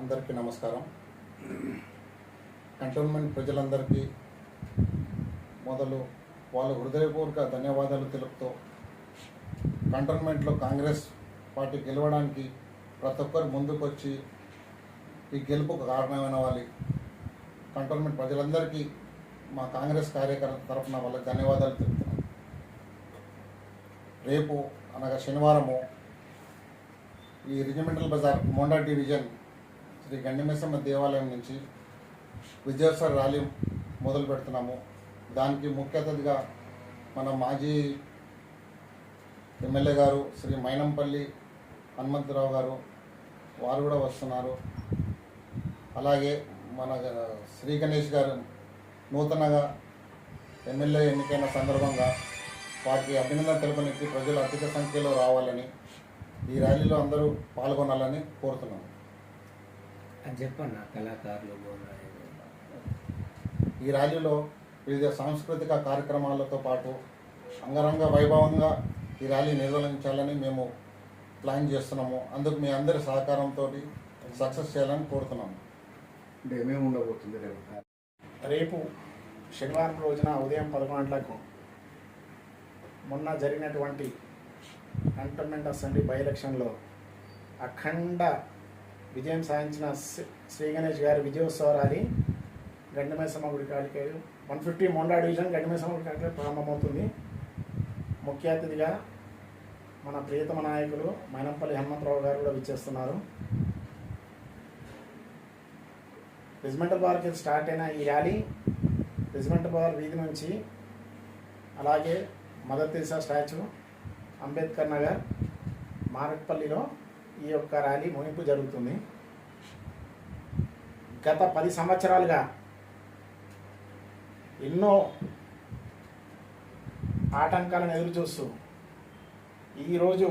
అందరికీ నమస్కారం. కంటోన్మెంట్ ప్రజలందరికీ మొదలు వాళ్ళ హృదయపూర్వక ధన్యవాదాలు తెలుపుతూ కంటోన్మెంట్లో కాంగ్రెస్ పార్టీ గెలవడానికి ప్రతి ఒక్కరు ముందుకొచ్చి ఈ గెలుపుకు కారణమైన వాళ్ళు కంటోన్మెంట్ ప్రజలందరికీ మా కాంగ్రెస్ కార్యకర్త తరఫున వాళ్ళకి ధన్యవాదాలు తెలుపుతున్నాం. రేపు అనగా శనివారము ఈ Regimental Bazaar Monda division Shri Gandimaisamma దేవాలయం నుంచి విజయోత్సవ ర్యాలీ మొదలు పెడుతున్నాము. దానికి ముఖ్య అతిథిగా మన మాజీ ఎమ్మెల్యే గారు శ్రీ మైనంపల్లి హనుమంతరావు గారు వారు కూడా వస్తున్నారు. అలాగే మన శ్రీ గణేష్ గారు నూతనగా ఎమ్మెల్యే ఎన్నికైన సందర్భంగా వారికి అభినందన తెలుపడానికి ప్రజలు అధిక సంఖ్యలో రావాలని ఈ ర్యాలీలో అందరూ పాల్గొనాలని కోరుతున్నాను అది చెప్పన్న కళాకారులు గోండా ఈ ర్యాలీలో వివిధ సాంస్కృతిక కార్యక్రమాలతో పాటు అంగరంగ వైభవంగా ఈ ర్యాలీ నిర్వహించాలని మేము ప్లాన్ చేస్తున్నాము. అందుకు మీ అందరి సహకారంతో సక్సెస్ చేయాలని కోరుతున్నాము. అంటే ఏమేమి ఉండబోతుంది రేపు? రేపు శనివారం రోజున ఉదయం పదకొండు గంటలకు మొన్న జరిగినటువంటి కంటోన్మెంట్ అసెంబ్లీ బై ఎలక్షన్లో అఖండ విజయం సాధించిన శ్రీ- గణేష్ గారి విజయోత్సవ ర్యాలీ గండిమైసమ్మ గుడి కాడికి one fifty Monda division Gandimaisamma గుడి కాడికి ప్రారంభమవుతుంది. ముఖ్య అతిథిగా మన ప్రియతమ నాయకులు మైనంపల్లి హనుమంతరావు గారు కూడా విచ్చేస్తున్నారు. రెజిమెంటల్ బార్కి స్టార్ట్ అయిన ఈ ర్యాలీ రెజిమెంటల్ బార్ వీధి నుంచి అలాగే Mother Teresa statue Ambedkar Nagar మారట్పల్లిలో ఈ యొక్క ర్యాలీ ముగింపు జరుగుతుంది. గత పది సంవత్సరాలుగా ఎన్నో ఆటంకాలను ఎదురు చూస్తూ ఈరోజు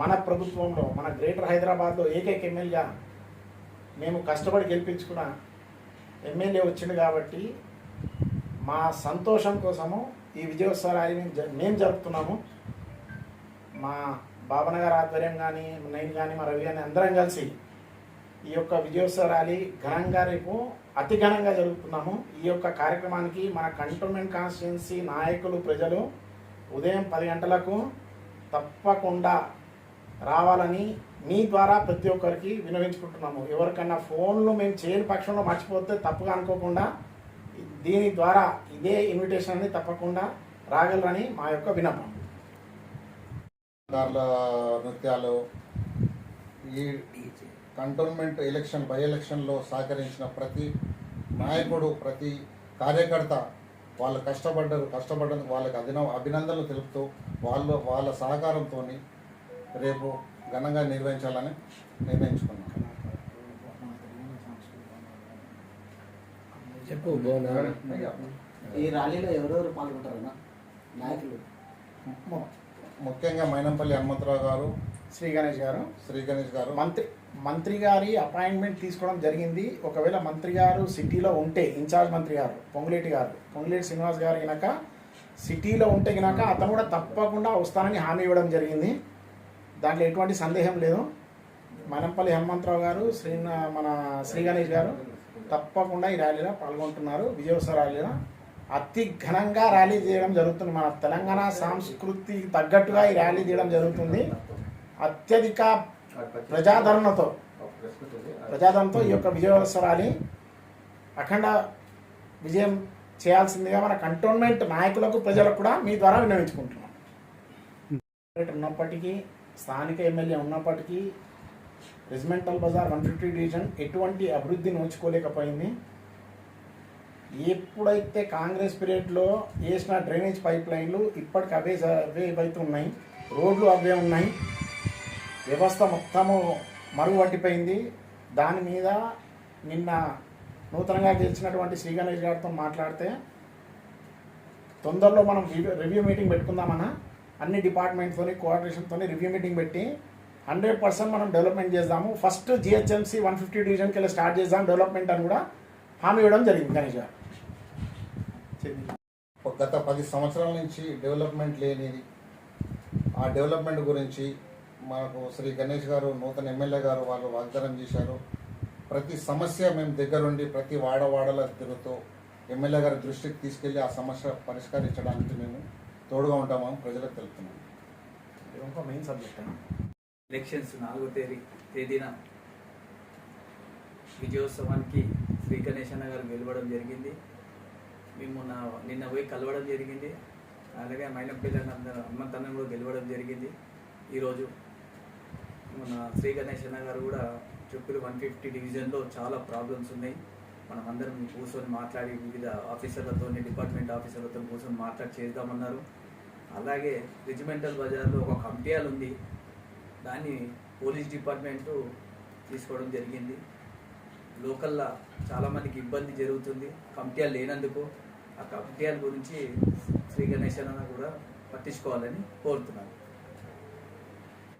మన ప్రభుత్వంలో మన గ్రేటర్ హైదరాబాద్లో ఏకైక ఎమ్మెల్యేగా మేము కష్టపడి గెలిపించుకున్న ఎమ్మెల్యే వచ్చిండు కాబట్టి మా సంతోషం కోసము ఈ విజయోత్సవ ర్యాలీ మేము జరుపుతున్నాము. మా బాబన గారు ఆధ్వర్యం కానీ నేను కానీ మా రవి కానీ అందరం కలిసి ఈ యొక్క విజయోత్సవ ర్యాలీ ఘనంగా రేపు అతి ఘనంగా జరుపుతున్నాము. ఈ యొక్క కార్యక్రమానికి మన కంటోన్మెంట్ కాన్స్టిట్యున్సీ నాయకులు ప్రజలు ఉదయం పది గంటలకు తప్పకుండా రావాలని మీ ద్వారా ప్రతి ఒక్కరికి వినవించుకుంటున్నాము. ఎవరికన్నా ఫోన్లు మేము చేయని పక్షంలో మర్చిపోతే తప్పుగా అనుకోకుండా దీని ద్వారా ఇదే ఇన్విటేషన్ అని తప్పకుండా రాగలరని మా యొక్క వినపం కార్ల నృత్యాలు ఈ డీజే కంటోన్మెంట్ ఎలక్షన్ బై ఎలక్షన్లో సహకరించిన ప్రతి నాయకుడు ప్రతి కార్యకర్త వాళ్ళు కష్టపడ్డారు కష్టపడ్డందుకు వాళ్ళకి అభిన అభినందనలు తెలుపుతూ వాళ్ళు వాళ్ళ సహకారంతో రేపు ఘనంగా నిర్వహించాలని నిర్ణయించుకున్నాం. చెప్పు ఈ ర్యాలీలో ఎవరెవరు పాల్గొంటారన్నా? నాయకులు. ముఖ్యంగా మైనంపల్లి హనుమంతరావు గారు శ్రీ గణేష్ గారు. శ్రీ గణేష్ గారు. మంత్రి మంత్రి గారి అపాయింట్మెంట్ తీసుకోవడం జరిగింది. ఒకవేళ మంత్రి గారు సిటీలో ఉంటే ఇన్ఛార్జ్ మంత్రి గారు పొంగులేటి గారు పొంగులేటి శ్రీనివాస్ గారు గినక సిటీలో ఉంటే గినక అతను కూడా తప్పకుండా వస్తానని హామీ ఇవ్వడం జరిగింది. దాంట్లో ఎటువంటి సందేహం లేదు. మనంపల్లి హనుమంతరావు గారు శ్రీ మన శ్రీ గణేష్ గారు తప్పకుండా ఈ ర్యాలీలో పాల్గొంటున్నారు. విజయోత్సవ ర్యాలీలో అతి ఘనంగా ర్యాలీ చేయడం జరుగుతుంది. మన తెలంగాణ సాంస్కృతికి తగ్గట్టుగా ఈ ర్యాలీ చేయడం జరుగుతుంది. అత్యధిక ప్రజాదరణతో ప్రజాదరణతో ఈ యొక్క విజయోత్సవ ర్యాలీ అఖండ విజయం చేయాల్సిందిగా మన కంటోన్మెంట్ నాయకులకు ప్రజలకు కూడా మీ ద్వారా విన్నవించుకుంటున్నాం. ఉన్నప్పటికీ స్థానిక ఎమ్మెల్యే ఉన్నప్పటికీ Regimental Bazaar one fifty division ఎటువంటి అభివృద్ధి నోచుకోలేకపోయింది. ఎప్పుడైతే కాంగ్రెస్ పీరియడ్లో వేసిన డ్రైనేజ్ పైప్ లైన్లు ఇప్పటికి అవే అవే ఇవైతే ఉన్నాయి రోడ్లు అవే ఉన్నాయి వ్యవస్థ మొత్తము మరుగుపట్టిపోయింది దాని మీద నిన్న నూతనంగా గెలిచినటువంటి శ్రీ గణేష్ గారితో మాట్లాడితే తొందరలో మనం రివ్యూ రివ్యూ మీటింగ్ పెట్టుకుందామన్నా. అన్ని డిపార్ట్మెంట్తో కోఆర్డినేషన్తో రివ్యూ మీటింగ్ పెట్టి హండ్రెడ్ పర్సెంట్ మనం డెవలప్మెంట్ చేద్దాము. ఫస్ట్ జిహెచ్ఎంసీ వన్ ఫిఫ్టీ డివిజన్కి వెళ్ళి స్టార్ట్ చేద్దాం డెవలప్మెంట్ అని కూడా హామీ ఇవ్వడం జరిగింది గణేష్ గారు. గత పది సంవత్సరాల నుంచి డెవలప్మెంట్ లేనిది. ఆ డెవలప్మెంట్ గురించి మనకు శ్రీ గణేష్ గారు నూతన ఎమ్మెల్యే గారు వాళ్ళు వాగ్దానం చేశారు. ప్రతి సమస్య మేము దగ్గరుండి ప్రతి వాడవాడల తిరుగుతూ ఎమ్మెల్యే గారి దృష్టికి తీసుకెళ్ళి ఆ సమస్య పరిష్కరించడానికి మేము తోడుగా ఉంటామని ప్రజలకు తెలుపుతున్నాం. ఇంకో మెయిన్ సబ్జెక్ట్ ఎలక్షన్స్ నాలుగో తేదీ తేదీన విజయోత్సవానికి శ్రీ గణేశన్న గారు వెలువడం జరిగింది. మేము నా నిన్న పోయి కలవడం జరిగింది. అలాగే మైనపల్లి హనుమంతన్న కూడా గెలవడం జరిగింది. ఈరోజు మన శ్రీ గణేశన్న గారు కూడా చెప్పులు వన్ ఫిఫ్టీ డివిజన్లో చాలా ప్రాబ్లమ్స్ ఉన్నాయి. మనం అందరం కూర్చొని మాట్లాడి వివిధ ఆఫీసర్లతో డిపార్ట్మెంట్ ఆఫీసర్లతో కూర్చొని మాట్లాడి చేద్దామన్నారు. అలాగే రిజిమెంటల్ బజార్లో ఒక కమిటీయాలు ఉంది. దాన్ని పోలీస్ డిపార్ట్మెంటు తీసుకోవడం జరిగింది. లోకల్లో చాలామందికి ఇబ్బంది జరుగుతుంది. కమిటీలు లేనందుకు ఆ కమిటీల గురించి శ్రీ గణేశన్ అన్న కూడా పట్టించుకోవాలని కోరుతున్నాను.